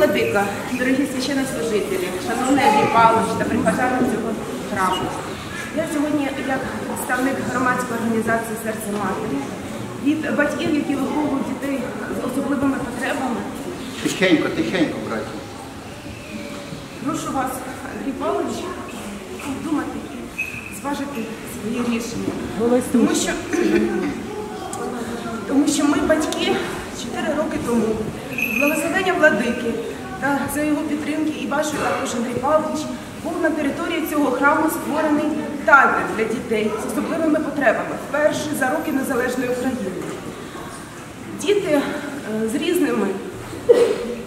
владика, дорогі священнослужителі, шановний Андрій Павлович та прихожани цього храму. Я сьогодні, як представник громадської організації Серце Матері, від батьків, які виховують дітей з особливими потребами, Тихенько, тихенько, браті. прошу вас, Андрій Павлович, думати і зважити свої рішення. Тому що, тому що ми, батьки, 4 роки тому, з благословення владики та за його підтримки і вашої також Андрій Павлович, був на території цього храму створений табір для дітей з особливими потребами, вперше за роки незалежної України. Діти е, з різними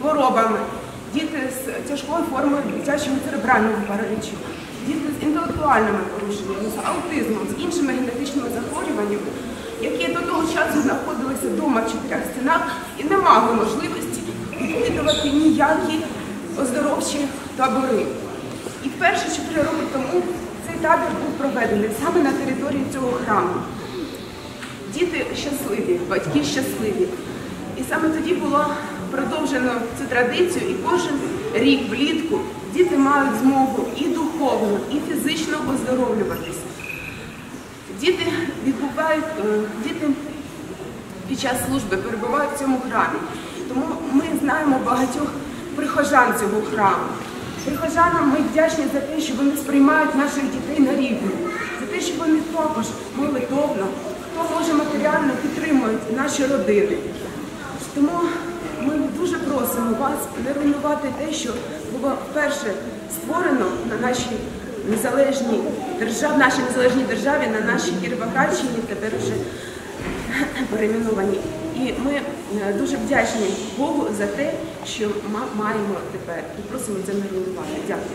хворобами, діти з тяжкою формою дитячого церебрального паралічу, діти з інтелектуальними порушеннями, з аутизмом, з іншими генетичними захворюваннями, які до того часу знаходилися вдома в чотирьох стінах і не мали можливості відвідувати ніякі оздоровчі табори. І вперше чотири роки тому цей табір був проведений саме на території цього храму. Діти щасливі, батьки щасливі. І саме тоді було продовжено цю традицію, і кожен рік влітку діти мають змогу і духовно, і фізично оздоровлюватися. Діти відбувають, е, діти під час служби перебувають в цьому храмі. Тому ми знаємо багатьох прихожан цього храму. Прихожанам ми вдячні за те, що вони сприймають наших дітей на рівні, за те, що вони також молитовно, хто може матеріально підтримують наші родини. Тому ми дуже просимо вас не руйнувати те, що було вперше створено на нашій незалежній державі, нашій незалежній державі, на нашій Кіровоградщині, тепер вже перейменовані. І ми е, дуже вдячні Богу за те, що ма- маємо тепер. І просимо це не руйнувати. Дякую.